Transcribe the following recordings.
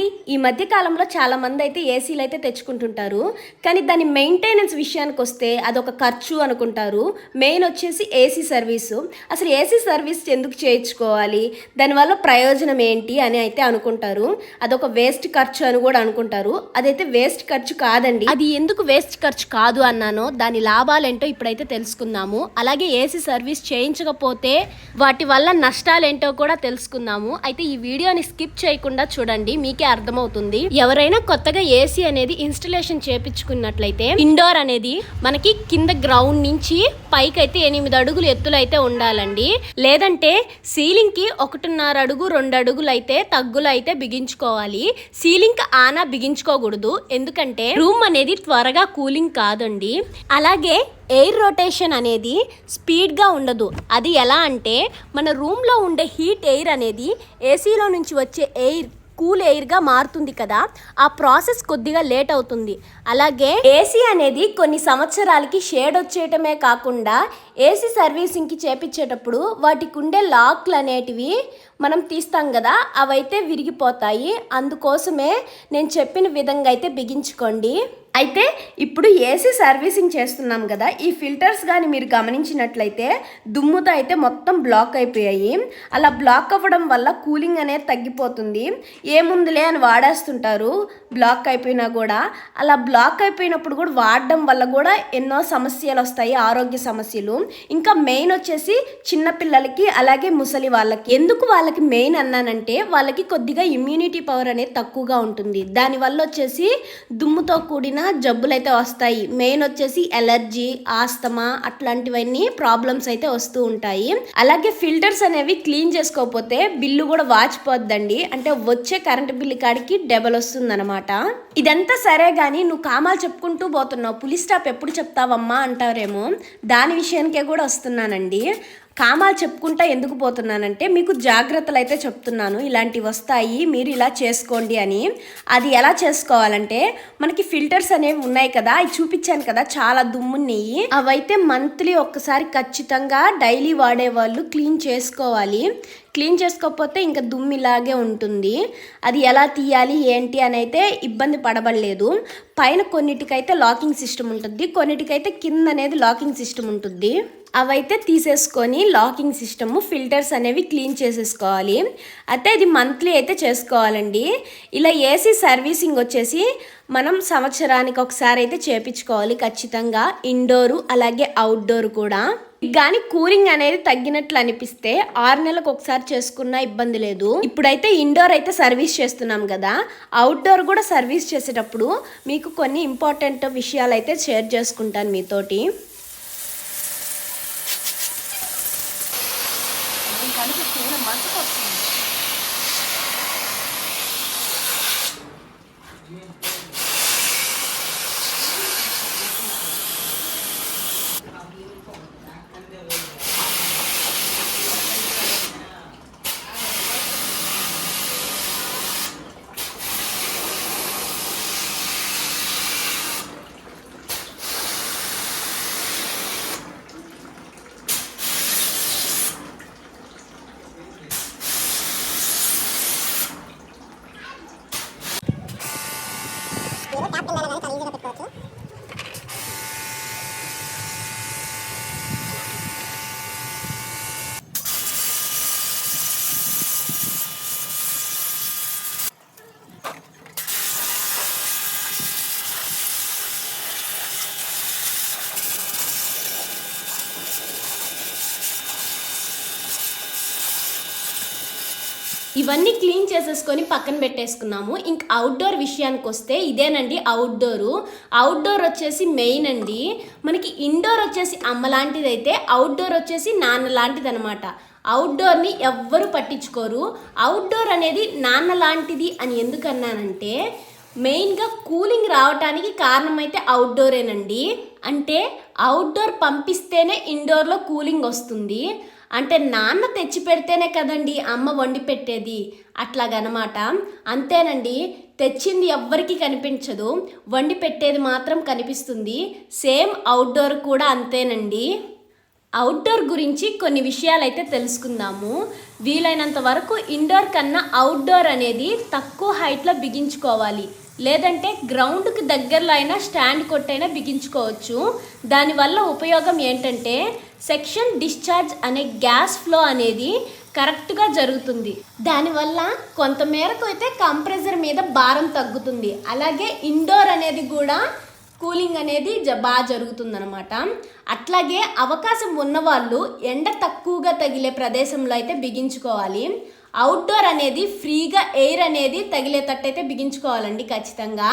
అండి ఈ మధ్య కాలంలో చాలా మంది అయితే ఏసీలు అయితే తెచ్చుకుంటుంటారు. కానీ దాని మెయింటెనెన్స్ విషయానికి వస్తే అదొక ఖర్చు అనుకుంటారు. మెయిన్ వచ్చేసి ఏసీ సర్వీసు. అసలు ఏసీ సర్వీస్ ఎందుకు చేయించుకోవాలి? దానివల్ల ప్రయోజనం ఏంటి అని అయితే అనుకుంటారు. అదొక వేస్ట్ ఖర్చు అని కూడా అనుకుంటారు. అదైతే వేస్ట్ ఖర్చు కాదండి. అది ఎందుకు వేస్ట్ ఖర్చు కాదు అన్నానో దాని లాభాలేంటో ఇప్పుడైతే తెలుసుకుందాము. అలాగే ఏసీ సర్వీస్ చేయించకపోతే వాటి వల్ల నష్టాలేంటో కూడా తెలుసుకుందాము. అయితే ఈ వీడియోని స్కిప్ చేయకుండా చూడండి. మీకే అర్థమవుతుంది. ఎవరైనా కొత్తగా ఏసీ అనేది ఇన్స్టలేషన్ చేపించుకున్నట్లయితే ఇండోర్ అనేది మనకి కింద గ్రౌండ్ నుంచి పైకి అయితే ఎనిమిది అడుగులు ఎత్తులు అయితే ఉండాలండి. లేదంటే సీలింగ్కి ఒకటిన్నర అడుగు రెండు అడుగులు అయితే తగ్గులు అయితే బిగించుకోవాలి సీలింగ్ ఆనా బిగించుకోకూడదు. ఎందుకంటే రూమ్ అనేది త్వరగా కూలింగ్ కాదండి. అలాగే ఎయిర్ రొటేషన్ అనేది స్పీడ్గా ఉండదు. అది ఎలా అంటే మన రూమ్లో ఉండే హీట్ ఎయిర్ అనేది ఏసీలో నుంచి వచ్చే ఎయిర్ కూల్ ఎయిర్గా మారుతుంది కదా ఆ ప్రాసెస్ కొద్దిగా లేట్ అవుతుంది. అలాగే ఏసీ అనేది కొన్ని సంవత్సరాలకి షేడ్ వచ్చేయటమే కాకుండా ఏసీ సర్వీసింగ్కి చేపించేటప్పుడు వాటికి ఉండే లాక్లు అనేటివి మనం తీస్తాం కదా అవైతే విరిగిపోతాయి. అందుకోసమే నేను చెప్పిన విధంగా అయితే బిగించుకోండి. అయితే ఇప్పుడు ఏసీ సర్వీసింగ్ చేస్తున్నాం కదా ఈ ఫిల్టర్స్ కానీ మీరు గమనించినట్లయితే దుమ్ముతో అయితే మొత్తం బ్లాక్ అయిపోయాయి. అలా బ్లాక్ అవ్వడం వల్ల కూలింగ్ అనేది తగ్గిపోతుంది. ఏముందిలే అని వాడేస్తుంటారు బ్లాక్ అయిపోయినా కూడా. అలా బ్లాక్ అయిపోయినప్పుడు కూడా వాడడం వల్ల కూడా ఎన్నో సమస్యలు వస్తాయి ఆరోగ్య సమస్యలు. ఇంకా మెయిన్ వచ్చేసి చిన్నపిల్లలకి అలాగే ముసలి వాళ్ళకి. ఎందుకు వాళ్ళకి మెయిన్ అన్నానంటే వాళ్ళకి కొద్దిగా ఇమ్యూనిటీ పవర్ అనేది తక్కువగా ఉంటుంది. దానివల్ల వచ్చేసి దుమ్ముతో కూడిన జబ్బులు అయితే వస్తాయి. మెయిన్ వచ్చేసి ఎలర్జీ ఆస్తమా అట్లాంటివన్నీ ప్రాబ్లమ్స్ అయితే వస్తూ ఉంటాయి. అలాగే ఫిల్టర్స్ అనేవి క్లీన్ చేసుకోకపోతే బిల్లు కూడా వాచిపోద్దండి. అంటే వచ్చే కరెంట్ బిల్లు కాడికి డబల్ వస్తుంది ఇదంతా సరే కానీ నువ్వు కామాలు చెప్పుకుంటూ పోతున్నావు. పులి స్టాప్ ఎప్పుడు చెప్తావమ్మా అంటారేమో. దాని విషయానికే కూడా వస్తున్నానండి. కామాలు చెప్పుకుంటా ఎందుకు పోతున్నానంటే మీకు జాగ్రత్తలు అయితే చెప్తున్నాను. ఇలాంటివి వస్తాయి మీరు ఇలా చేసుకోండి అని. అది ఎలా చేసుకోవాలంటే మనకి ఫిల్టర్స్ అనేవి ఉన్నాయి కదా అవి చూపించాను కదా చాలా దుమ్మున్నాయి. అవైతే మంత్లీ ఒక్కసారి ఖచ్చితంగా డైలీ వాడే వాళ్ళు క్లీన్ చేసుకోవాలి. క్లీన్ చేసుకోకపోతే ఇంకా దుమ్ము ఇలాగే ఉంటుంది. అది ఎలా తీయాలి ఏంటి అని అయితే ఇబ్బంది పడబడలేదు. పైన కొన్నిటికైతే లాకింగ్ సిస్టమ్ ఉంటుంది. కొన్నిటికైతే కింద అనేది లాకింగ్ సిస్టమ్ ఉంటుంది. అవైతే తీసేసుకొని లాకింగ్ సిస్టమ్ ఫిల్టర్స్ అనేవి క్లీన్ చేసేసుకోవాలి. అయితే ఇది మంత్లీ అయితే చేసుకోవాలండి. ఇలా ఏసీ సర్వీసింగ్ వచ్చేసి మనం సంవత్సరానికి ఒకసారి అయితే చేపించుకోవాలి ఖచ్చితంగా. ఇండోరు అలాగే అవుట్డోర్ కూడా. కానీ కూలింగ్ అనేది తగ్గినట్లు అనిపిస్తే ఆరు నెలలకు ఒకసారి చేసుకున్న ఇబ్బంది లేదు. ఇప్పుడైతే ఇండోర్ అయితే సర్వీస్ చేస్తున్నాం కదా. అవుట్డోర్ కూడా సర్వీస్ చేసేటప్పుడు మీకు కొన్ని ఇంపార్టెంట్ విషయాలు అయితే షేర్ చేసుకుంటాను మీతోటి. ఇవన్నీ క్లీన్ చేసేసుకొని పక్కన పెట్టేసుకున్నాము. ఇంక అవుట్డోర్ విషయానికి వస్తే ఇదేనండి అవుట్డోరు అవుట్డోర్ వచ్చేసి మెయిన్ అండి. మనకి ఇండోర్ వచ్చేసి అమ్మ లాంటిది అయితే అవుట్డోర్ వచ్చేసి నాన్న లాంటిది అనమాట అవుట్డోర్ని ఎవ్వరు పట్టించుకోరు. అవుట్డోర్ అనేది నాన్న లాంటిది అని ఎందుకన్నానంటే మెయిన్గా కూలింగ్ రావటానికి కారణమైతే అవుట్డోరేనండి అంటే అవుట్డోర్ పంపిస్తేనే ఇండోర్లో కూలింగ్ వస్తుంది. అంటే నాన్న తెచ్చి పెడితేనే కదండి అమ్మ వండి పెట్టేది. అట్లాగనమాట. అంతేనండి తెచ్చింది ఎవ్వరికి కనిపించదు. వండి పెట్టేది మాత్రం కనిపిస్తుంది. సేమ్ అవుట్డోర్ కూడా అంతేనండి. అవుట్డోర్ గురించి కొన్ని విషయాలు అయితే తెలుసుకుందాము. వీలైనంత వరకు ఇండోర్ కన్నా అవుట్డోర్ అనేది తక్కువ హైట్లో బిగించుకోవాలి. లేదంటే గ్రౌండ్కి దగ్గరలో అయినా స్టాండ్ కొట్టైనా బిగించుకోవచ్చు. దానివల్ల ఉపయోగం ఏంటంటే సెక్షన్ డిశ్చార్జ్ అనే గ్యాస్ ఫ్లో అనేది కరెక్ట్గా జరుగుతుంది. దానివల్ల కొంతమేరకు అయితే కంప్రెసర్ మీద భారం తగ్గుతుంది. అలాగే ఇండోర్ అనేది కూడా కూలింగ్ అనేది జ బాగా జరుగుతుందనమాట అట్లాగే అవకాశం ఉన్నవాళ్ళు ఎండ తక్కువగా తగిలే ప్రదేశంలో అయితే బిగించుకోవాలి. అవుట్డోర్ అనేది ఫ్రీగా ఎయిర్ అనేది తగిలేటట్టు అయితే బిగించుకోవాలండి ఖచ్చితంగా.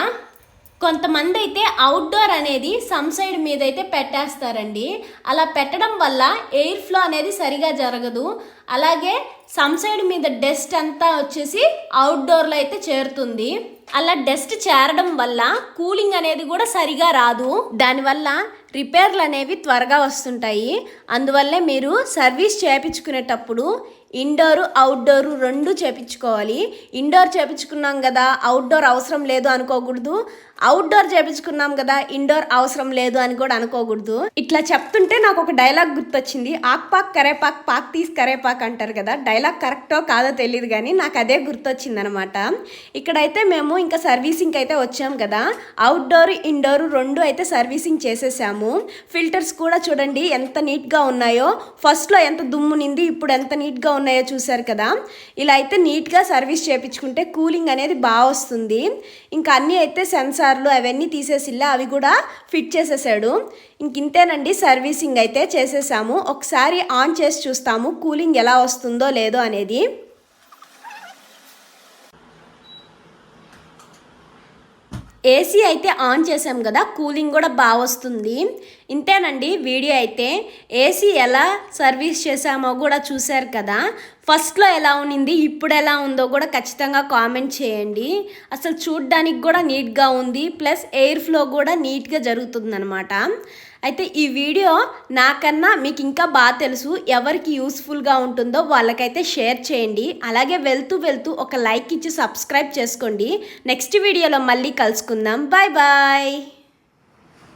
కొంతమంది అయితే అవుట్డోర్ అనేది సమ్ సైడ్ మీద అయితే పెట్టేస్తారండి. అలా పెట్టడం వల్ల ఎయిర్ ఫ్లో అనేది సరిగా జరగదు. అలాగే సమ్ సైడ్ మీద డస్ట్ అంతా వచ్చేసి అవుట్డోర్లో అయితే చేరుతుంది. అలా డస్ట్ చేరడం వల్ల కూలింగ్ అనేది కూడా సరిగా రాదు. దానివల్ల రిపేర్లు అనేవి త్వరగా వస్తుంటాయి. అందువల్లే మీరు సర్వీస్ చేయించుకునేటప్పుడు ఇండోరు అవుట్డోరు రెండు చేపించుకోవాలి. ఇండోర్ చేపించుకున్నాం కదా అవుట్డోర్ అవసరం లేదు అనుకోకూడదు. అవుట్డోర్ చేపించుకున్నాం కదా ఇండోర్ అవసరం లేదు అని కూడా అనుకోకూడదు. ఇట్లా చెప్తుంటే నాకు ఒక డైలాగ్ గుర్తొచ్చింది. ఆక్ పాక్ కరేపాక్ పాక్ తీసి కరేపాక్ అంటారు కదా. డైలాగ్ కరెక్టో కాదో తెలియదు కానీ నాకు అదే గుర్తొచ్చింది అనమాట ఇక్కడైతే మేము ఇంకా సర్వీసింగ్ అయితే వచ్చాం కదా. అవుట్డోర్ ఇండోర్ రెండు అయితే సర్వీసింగ్ చేసేసాము. ఫిల్టర్స్ కూడా చూడండి ఎంత నీట్గా ఉన్నాయో. ఫస్ట్లో ఎంత దుమ్ము నింది ఇప్పుడు ఎంత నీట్గా ఉన్నాయో చూసారు కదా. ఇలా అయితే నీట్గా సర్వీస్ చేయించుకుంటే కూలింగ్ అనేది బాగా వస్తుంది. ఇంకా అన్నీ అయితే సెన్సార్లు అవన్నీ తీసేసిల్లా అవి కూడా ఫిట్ చేసేసాడు. ఇంక ఇంతేనండి సర్వీసింగ్ అయితే చేసేసాము. ఒకసారి ఆన్ చేసి చూస్తాము కూలింగ్ ఎలా వస్తుందో లేదో అనేది. ఏసీ అయితే ఆన్ చేసాం కదా కూలింగ్ కూడా బాగా వస్తుంది. ఇంతేనండి వీడియో అయితే. ఏసీ ఎలా సర్వీస్ చేసామో కూడా చూశారు కదా. ఫస్ట్లో ఎలా ఉన్నింది ఇప్పుడు ఎలా ఉందో కూడా ఖచ్చితంగా కామెంట్ చేయండి. అసలు చూడ్డానికి కూడా నీట్గా ఉంది ప్లస్ ఎయిర్ ఫ్లో కూడా నీట్గా జరుగుతుందనమాట అయితే ఈ వీడియో నాకన్నా మీకు ఇంకా బాగా తెలుసు ఎవరికి యూస్ఫుల్గా ఉంటుందో వాళ్ళకైతే షేర్ చేయండి. అలాగే వెళ్తూ వెళ్తూ ఒక లైక్ ఇచ్చి సబ్స్క్రైబ్ చేసుకోండి. నెక్స్ట్ వీడియోలో మళ్ళీ కలుసుకుందాం. Bye bye.